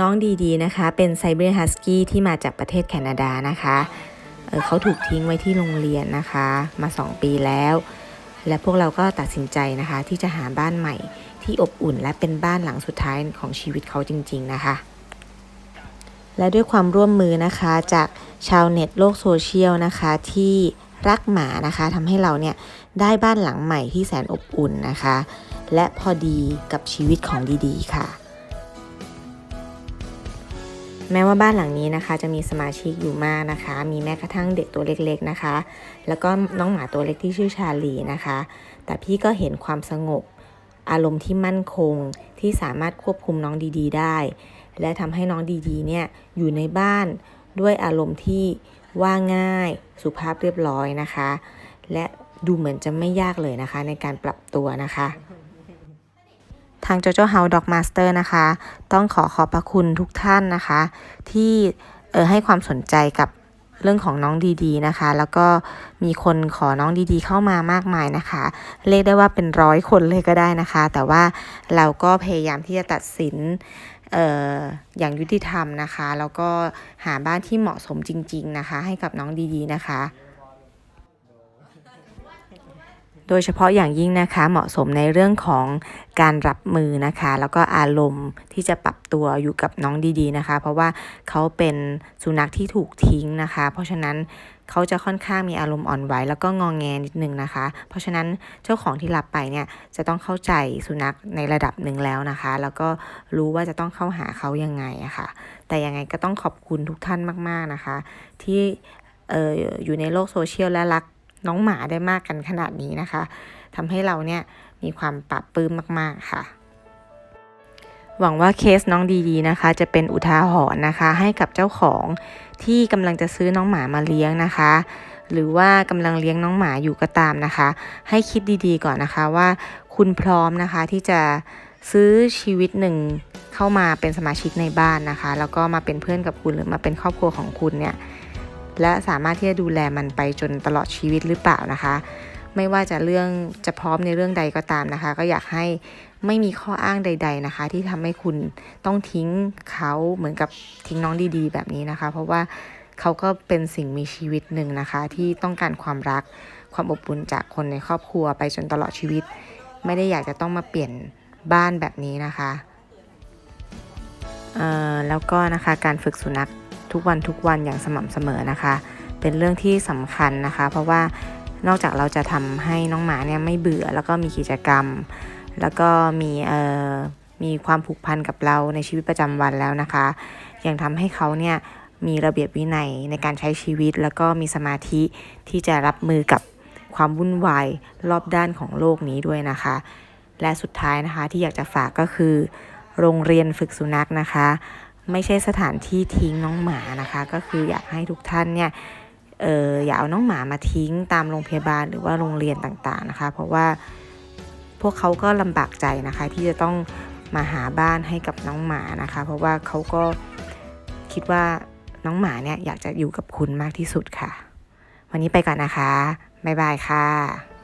น้องดีๆนะคะ เป็นไซเบอร์ฮัสกี้ที่มาจากประเทศแคนาดานะคะเเขาถูกทิ้งไว้ที่โรงเรียนนะคะ มา 2 ปีแล้ว และพวกเราก็ตัดสินใจนะคะ ที่จะหาบ้านใหม่ ที่อบอุ่นและเป็นบ้านหลังสุดท้ายของชีวิตเขาจริง ๆ นะคะ และด้วยความร่วมมือนะคะจากชาวเน็ตโลกโซเชียลนะคะที่รักหมานะคะทำให้เราเนี่ยได้บ้านหลังใหม่ที่แสนอบอุ่นนะคะ และพอดีกับชีวิตของดีๆค่ะ แม้ว่าบ้านหลังนี้นะคะ จะมีสมาชิกอยู่มากนะคะ มีแม้กระทั่งเด็กตัวเล็กๆนะคะ แล้วก็น้องหมาตัวเล็กที่ชื่อชาลีนะคะ แต่พี่ก็เห็นความสงบ อารมณ์ที่มั่นคงที่สามารถควบคุมน้องดีๆ ได้ และทำให้น้องดีๆเนี่ยอยู่ในบ้านด้วยอารมณ์ที่ว่าง่ายสุภาพเรียบร้อยนะคะ และดูเหมือนจะไม่ยากเลยนะคะ ในการปรับตัวนะคะ ทาง JoJo House Dog Master นะคะ ต้องขอขอบพระคุณทุกท่านนะคะ ที่เออให้ความสนใจกับเรื่องของน้องดีๆนะคะ แล้วก็มีคนขอน้องดีๆเข้ามามากมายนะคะ เรียกได้ว่าเป็นร้อยคนเลยก็ได้นะคะ แต่ว่าเราก็พยายามที่จะตัดสินอออย่างยุติธรรมนะคะ แล้วก็หาบ้านที่เหมาะสมจริง ๆนะคะ ให้กับน้องดีๆนะคะ โดยเฉพาะอย่างยิ่งนะคะเหมาะสมในเรื่องของการรับมือนะคะ แล้วก็อารมณ์ที่จะปรับตัวอยู่กับน้องดีๆนะคะ เพราะว่าเขาเป็นสุนัขที่ถูกทิ้งนะคะ เพราะฉะนั้นเขาจะค่อนข้างมีอารมณ์อ่อนไหวแล้วก็งองแงนิดนึงนะคะ เพราะฉะนั้นเจ้าของที่รับไปเนี่ยจะต้องเข้าใจสุนัขในระดับหนึ่งแล้วนะคะ แล้วก็รู้ว่าจะต้องเข้าหาเขายังไงอะค่ะ แต่ยังไงก็ต้องขอบคุณทุกท่านมาก ๆนะคะ ที่อ่ออยู่ในโลกโซเชียลและรัก น้องหมาได้มากกันขนาดนี้นะคะทำให้เราเนี่ยมีความปรับปลื้มมาก ๆ ค่ะ หวังว่าเคสน้องดีๆนะคะ จะเป็นอุทาหรณ์นะคะ ให้กับเจ้าของที่กำลังจะซื้อน้องหมามาเลี้ยงนะคะ หรือว่ากำลังเลี้ยงน้องหมาอยู่ก็ตามนะคะ ให้คิดดีๆก่อนนะคะว่าคุณพร้อมนะคะที่จะซื้อชีวิตหนึ่งเข้ามาเป็นสมาชิกในบ้านนะคะ แล้วก็มาเป็นเพื่อนกับคุณหรือมาเป็นครอบครัวของคุณเนี่ย และสามารถที่จะดูแลมันไปจนตลอดชีวิตหรือเปล่านะคะ ไม่ว่าจะเรื่องจะพร้อมในเรื่องใดก็ตามนะคะ ก็อยากให้ไม่มีข้ออ้างใด ๆนะคะ ที่ทำให้คุณต้องทิ้งเขาเหมือนกับทิ้งน้องดีๆ แบบนี้นะคะ เพราะว่าเขาก็เป็นสิ่งมีชีวิตหนึ่งนะคะ ที่ต้องการความรักความอบอุ่นจากคนในครอบครัวไปจนตลอดชีวิต ไม่ได้อยากจะต้องมาเปลี่ยนบ้านแบบนี้นะคะแล้วก็นะคะการฝึกสุนัข ทุกวันทุกวันอย่างสม่ำเสมอนะคะ เป็นเรื่องที่สำคัญนะคะ เพราะว่านอกจากเราจะทำให้น้องหมาเนี่ยไม่เบื่อแล้วก็มีกิจกรรม แล้วก็มีเอ่อมีความผูกพันกับเราในชีวิตประจำวันแล้วนะคะ ยังทำให้เขาเนี่ยมีระเบียบวินัยในการใช้ชีวิต แล้วก็มีสมาธิที่จะรับมือกับความวุ่นวายรอบด้านของโลกนี้ด้วยนะคะ และสุดท้ายนะคะที่อยากจะฝากก็คือ โรงเรียนฝึกสุนัขนะคะ ไม่ใช่สถานที่ทิ้งน้องหมานะคะ ก็คืออยากให้ทุกท่านเนี่ยเอออย่าเอาน้องหมามาทิ้งตามโรงพยาบาลหรือว่าโรงเรียนต่างๆนะคะ เพราะว่าพวกเขาก็ลำบากใจนะคะ ที่จะต้องมาหาบ้านให้กับน้องหมานะคะ เพราะว่าเขาก็คิดว่าน้องหมาเนี่ยอยากจะอยู่กับคุณมากที่สุดค่ะ วันนี้ไปก่อนนะคะ บ๊ายบายค่ะ